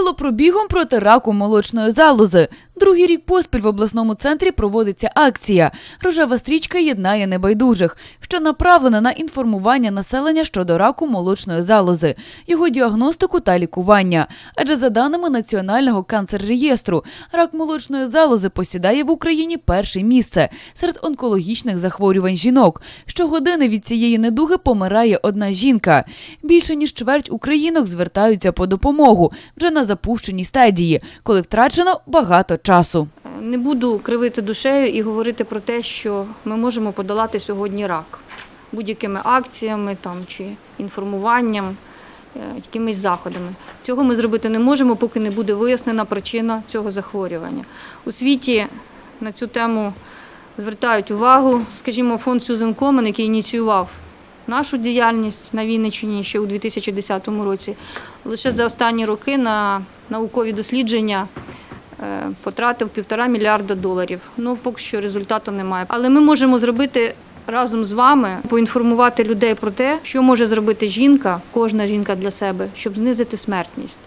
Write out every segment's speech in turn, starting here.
Велопробігом проти раку молочної залози. Другий рік поспіль в обласному центрі проводиться акція. Рожева стрічка єднає небайдужих, що направлена на інформування населення щодо раку молочної залози, його діагностику та лікування. Адже за даними Національного канцер-реєстру, рак молочної залози посідає в Україні перше місце серед онкологічних захворювань жінок. Щогодини від цієї недуги помирає одна жінка. Більше ніж чверть українок звертаються по допомогу вже на запущеній стадії, коли втрачено багато часу. Не буду кривити душею і говорити про те, що ми можемо подолати сьогодні рак будь-якими акціями там, чи інформуванням, е, якимись заходами. Цього ми зробити не можемо, поки не буде вияснена причина цього захворювання. У світі на цю тему звертають увагу, скажімо, фонд Сюзен Комен, який ініціював нашу діяльність на Вінниччині ще у 2010 році. Лише за останні роки на наукові дослідження е, потратив півтора мільярда доларів. Ну, поки що результату немає. Але ми можемо зробити разом з вами, поінформувати людей про те, що може зробити жінка, кожна жінка для себе, щоб знизити смертність.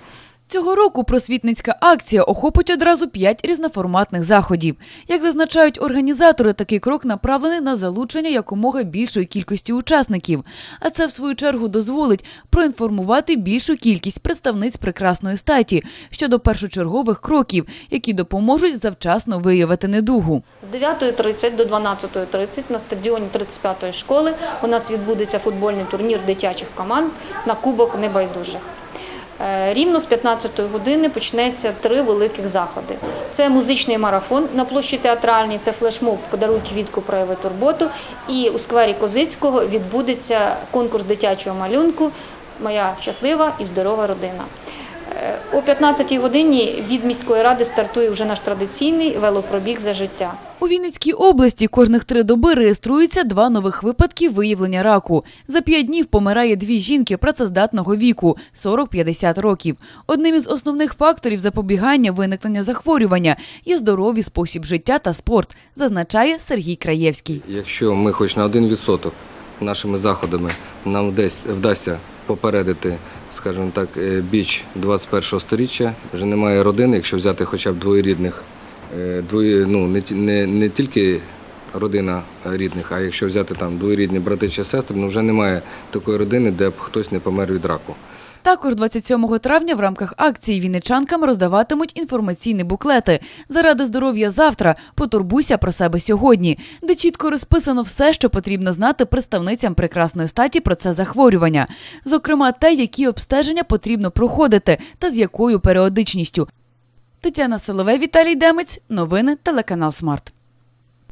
Цього року просвітницька акція охопить одразу п'ять різноформатних заходів. Як зазначають організатори, такий крок направлений на залучення якомога більшої кількості учасників. А це, в свою чергу, дозволить проінформувати більшу кількість представниць прекрасної статі щодо першочергових кроків, які допоможуть завчасно виявити недугу. З 9.30 до 12.30 на стадіоні 35-ї школи у нас відбудеться футбольний турнір дитячих команд на Кубок Небайдужих. Е, Рівно з 15-ї години почнеться три великих заходи. Це музичний марафон на площі театральній, це флешмоб «Подаруй квітку, прояви турботу. І у сквері Козицького відбудеться конкурс дитячого малюнку Моя щаслива і здорова родина. Е, О 15-й годині від міської ради стартує вже наш традиційний велопробіг за життя. У Вінницькій області кожних три доби реєструється два нових випадки виявлення раку. За п'ять днів помирає дві жінки працездатного віку 40-50 років. Одним із основних факторів запобігання виникнення захворювання є здоровий спосіб життя та спорт, зазначає Сергій Краєвський. Якщо ми хоч на 1% нашими заходами нам десь вдасться попередити, скажімо так, е, біч 21-го сторіччя, вже немає родини, якщо взяти хоча б двоєрідних, е, двоє, ну, не, не, не тільки родина рідних, а якщо взяти там двоєрідні брати чи сестри, ну вже немає такої родини, де б хтось не помер від раку. Також 27 травня в рамках акції вінничанкам роздаватимуть інформаційні буклети «Заради здоров'я завтра. Потурбуйся про себе сьогодні», де чітко розписано все, що потрібно знати представницям прекрасної статі про це захворювання. Зокрема, те, які обстеження потрібно проходити та з якою періодичністю. Тетяна Соловей, Віталій Демець. Новини телеканал Смарт.